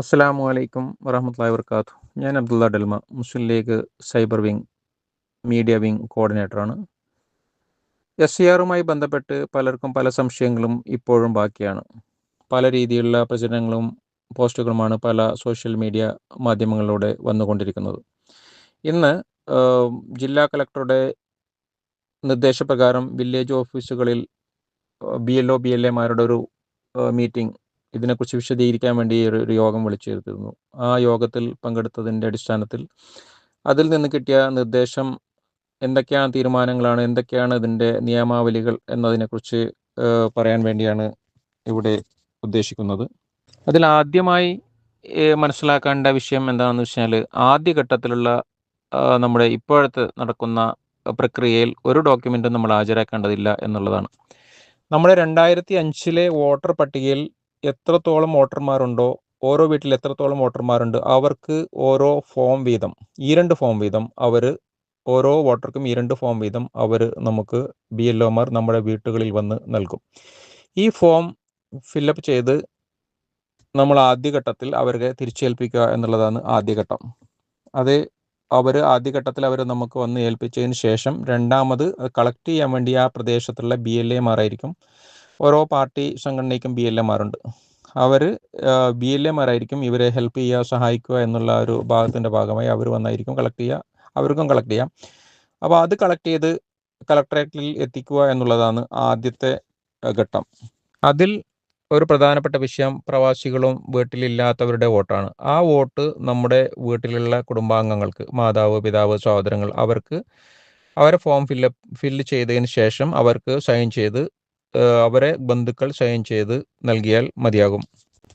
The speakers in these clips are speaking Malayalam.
അസ്സലാമു അലൈക്കും വറഹമുല്ലാ വർക്കാത്തു ഞാൻ Abdulla Dalma Muslim League cyber wing media wing കോർഡിനേറ്ററാണ്. S C ആറുമായി ബന്ധപ്പെട്ട് പലർക്കും പല സംശയങ്ങളും ഇപ്പോഴും ബാക്കിയാണ്. പല രീതിയിലുള്ള പ്രചരണങ്ങളും പോസ്റ്റുകളുമാണ് പല സോഷ്യൽ മീഡിയ മാധ്യമങ്ങളിലൂടെ വന്നുകൊണ്ടിരിക്കുന്നത്. ഇന്ന് ജില്ലാ കളക്ടറുടെ നിർദ്ദേശപ്രകാരം വില്ലേജ് ഓഫീസുകളിൽ B L O B L എമാരുടെ ഒരു മീറ്റിംഗ് ഇതിനെക്കുറിച്ച് വിശദീകരിക്കാൻ വേണ്ടി ഒരു യോഗം വിളിച്ചു ചേർത്തിരുന്നു ആ യോഗത്തിൽ പങ്കെടുത്തതിന്റെ അടിസ്ഥാനത്തിൽ അതിൽ നിന്ന് കിട്ടിയ നിർദ്ദേശം എന്തൊക്കെയാണ് തീരുമാനങ്ങളാണ് എന്തൊക്കെയാണ് ഇതിന്റെ നിയമാവലികൾ എന്നതിനെക്കുറിച്ച് പറയാൻ വേണ്ടിയാണ് ഇവിടെ ഉദ്ദേശിക്കുന്നത്. അതിൽ ആദ്യമായി മനസ്സിലാക്കേണ്ട വിഷയം എന്താണെന്ന് വെച്ചാൽ ആദ്യഘട്ടത്തിലുള്ള നമ്മുടെ ഇപ്പോഴത്തെ നടക്കുന്ന പ്രക്രിയയിൽ ഒരു ഡോക്യുമെന്റും നമ്മൾ ഹാജരാക്കേണ്ടതില്ല എന്നുള്ളതാണ്. നമ്മുടെ രണ്ടായിരത്തി അഞ്ചിലെ വോട്ടർ പട്ടികയിൽ എത്രത്തോളം വോട്ടർമാരുണ്ടോ ഓരോ വീട്ടിൽ എത്രത്തോളം വോട്ടർമാരുണ്ട് അവർക്ക് ഓരോ ഫോം വീതം ഈ രണ്ട് ഫോം വീതം അവർ ഓരോ വോട്ടർക്കും ഈ രണ്ട് ഫോം വീതം അവർ നമുക്ക് ബി എൽ ഒമാർ നമ്മുടെ വീട്ടുകളിൽ വന്ന് നൽകും. ഈ ഫോം ഫില്ലപ്പ് ചെയ്ത് നമ്മൾ ആദ്യഘട്ടത്തിൽ അവരെ തിരിച്ചേൽപ്പിക്കുക എന്നുള്ളതാണ് ആദ്യഘട്ടം. അത് അവർ ആദ്യഘട്ടത്തിൽ അവർ നമുക്ക് വന്ന് ഏൽപ്പിച്ചതിന് ശേഷം രണ്ടാമത് കളക്ട് ചെയ്യാൻ വേണ്ടി ആ പ്രദേശത്തുള്ള ബി എൽ എമാരായിരിക്കും ഓരോ പാർട്ടി സംഘടനയ്ക്കും ബി എൽ എമാരുണ്ട് അവർ ബി എൽ എമാരായിരിക്കും ഇവരെ ഹെൽപ്പ് ചെയ്യുക സഹായിക്കുക എന്നുള്ള ഒരു ഭാഗത്തിന്റെ ഭാഗമായി അവർ വന്നായിരിക്കും കളക്ട് ചെയ്യുക അവർക്കും കളക്ട് ചെയ്യാം. അപ്പോൾ അത് കളക്ട് ചെയ്ത് കളക്ടറേറ്റിൽ എത്തിക്കുക എന്നുള്ളതാണ് ആദ്യത്തെ ഘട്ടം. അതിൽ ഒരു പ്രധാനപ്പെട്ട വിഷയം പ്രവാസികളും വീട്ടിലില്ലാത്തവരുടെ വോട്ടാണ്. ആ വോട്ട് നമ്മുടെ വീട്ടിലുള്ള കുടുംബാംഗങ്ങൾക്ക് മാതാവ് പിതാവ് സഹോദരങ്ങൾ അവർക്ക് അവരെ ഫോം ഫില്ലപ്പ് ഫില്ല് ചെയ്തതിന് ശേഷം അവർക്ക് സൈൻ ചെയ്ത് അവരെ ബന്ധുക്കൾ സൈൻ ചെയ്ത് നൽകിയാൽ മതിയാകും.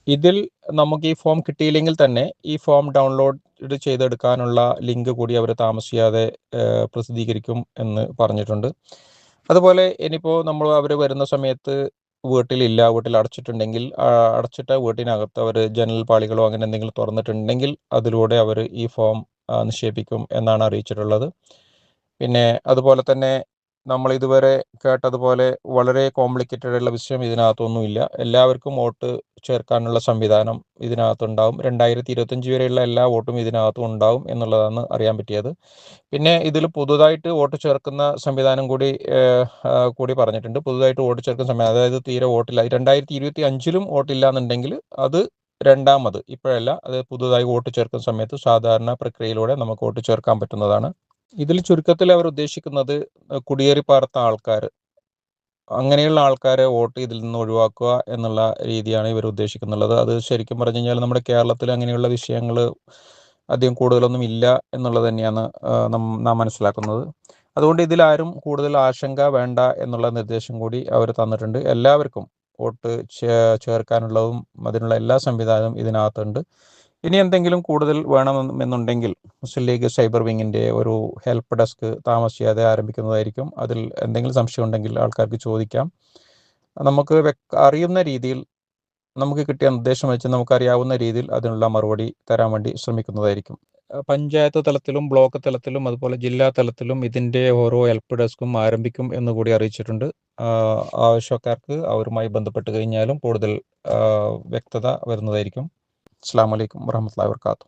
ഇതിൽ നമുക്ക് ഈ ഫോം കിട്ടിയില്ലെങ്കിൽ തന്നെ ഈ ഫോം ഡൗൺലോഡ് ചെയ്തെടുക്കാനുള്ള ലിങ്ക് കൂടി അവർ താമസിയാതെ പ്രസിദ്ധീകരിക്കും എന്ന് പറഞ്ഞിട്ടുണ്ട്. അതുപോലെ ഇനിയിപ്പോൾ നമ്മൾ അവർ വരുന്ന സമയത്ത് വീട്ടിലില്ല വീട്ടിൽ അടച്ചിട്ടുണ്ടെങ്കിൽ അടച്ചിട്ട വീട്ടിനകത്ത് അവർ ജനൽ പാളികളോ അങ്ങനെ എന്തെങ്കിലും തുറന്നിട്ടുണ്ടെങ്കിൽ അതിലൂടെ അവർ ഈ ഫോം നിക്ഷേപിക്കും എന്നാണ് അറിയിച്ചിട്ടുള്ളത്. പിന്നെ അതുപോലെ തന്നെ നമ്മൾ ഇതുവരെ കേട്ടതുപോലെ വളരെ കോംപ്ലിക്കേറ്റഡ് ഉള്ള വിഷയം ഇതിനകത്തൊന്നുമില്ല. എല്ലാവർക്കും വോട്ട് ചേർക്കാനുള്ള സംവിധാനം ഇതിനകത്തുണ്ടാവും. രണ്ടായിരത്തി ഇരുപത്തഞ്ച് വരെയുള്ള എല്ലാ വോട്ടും ഇതിനകത്തും ഉണ്ടാവും എന്നുള്ളതാണ് അറിയാൻ പറ്റിയത്. പിന്നെ ഇതിൽ പുതുതായിട്ട് വോട്ട് ചേർക്കുന്ന സംവിധാനം കൂടി കൂടി പറഞ്ഞിട്ടുണ്ട്. പുതുതായിട്ട് വോട്ട് ചേർക്കുന്ന സംവിധാനം അതായത് തീരെ വോട്ടില്ല. രണ്ടായിരത്തി ഇരുപത്തി അഞ്ചിലും വോട്ടില്ല എന്നുണ്ടെങ്കിൽ അത് രണ്ടാമത്. ഇപ്പോഴല്ല അത് പുതുതായി വോട്ട് ചേർക്കുന്ന സമയത്ത് സാധാരണ പ്രക്രിയയിലൂടെ നമുക്ക് വോട്ട് ചേർക്കാൻ പറ്റുന്നതാണ്. ഇതിൽ ചുരുക്കത്തിൽ അവർ ഉദ്ദേശിക്കുന്നത് കുടിയേറി പാർത്ത ആൾക്കാർ അങ്ങനെയുള്ള ആൾക്കാരെ വോട്ട് ഇതിൽ നിന്ന് ഒഴിവാക്കുക എന്നുള്ള രീതിയാണ് ഇവർ ഉദ്ദേശിക്കുന്നുള്ളത്. അത് ശരിക്കും പറഞ്ഞു കഴിഞ്ഞാൽ നമ്മുടെ കേരളത്തിൽ അങ്ങനെയുള്ള വിഷയങ്ങൾ അധികം കൂടുതലൊന്നും ഇല്ല എന്നുള്ളത് തന്നെയാണ് നാം മനസ്സിലാക്കുന്നത്. അതുകൊണ്ട് ഇതിലാരും കൂടുതൽ ആശങ്ക വേണ്ട എന്നുള്ള നിർദ്ദേശം കൂടി അവർ തന്നിട്ടുണ്ട്. എല്ലാവർക്കും വോട്ട് ചേർക്കാനുള്ളതും അതിനുള്ള എല്ലാ സംവിധാനവും ഇതിനകത്തുണ്ട്. ഇനി എന്തെങ്കിലും കൂടുതൽ വേണമെന്നുണ്ടെങ്കിൽ മുസ്ലിം ലീഗ് സൈബർ വിങ്ങിന്റെ ഒരു ഹെൽപ്പ് ഡെസ്ക് താമസിയാതെ ആരംഭിക്കുന്നതായിരിക്കും. അതിൽ എന്തെങ്കിലും സംശയം ഉണ്ടെങ്കിൽ ആൾക്കാർക്ക് ചോദിക്കാം. നമുക്ക് അറിയുന്ന രീതിയിൽ നമുക്ക് കിട്ടിയ നിർദ്ദേശം വെച്ച് നമുക്കറിയാവുന്ന രീതിയിൽ അതിനുള്ള മറുപടി തരാൻ വേണ്ടി ശ്രമിക്കുന്നതായിരിക്കും. പഞ്ചായത്ത് തലത്തിലും ബ്ലോക്ക് തലത്തിലും അതുപോലെ ജില്ലാ തലത്തിലും ഇതിന്റെ ഓരോ ഹെൽപ്പ് ഡെസ്കും ആരംഭിക്കും എന്ന് കൂടി അറിയിച്ചിട്ടുണ്ട്. ആവശ്യക്കാർക്ക് അവരുമായി ബന്ധപ്പെട്ട് കഴിഞ്ഞാലും കൂടുതൽ വ്യക്തത വരുന്നതായിരിക്കും. അസ്സാം വലൈക്കും വർഹമത്തല്ലാ വർക്കാത്തു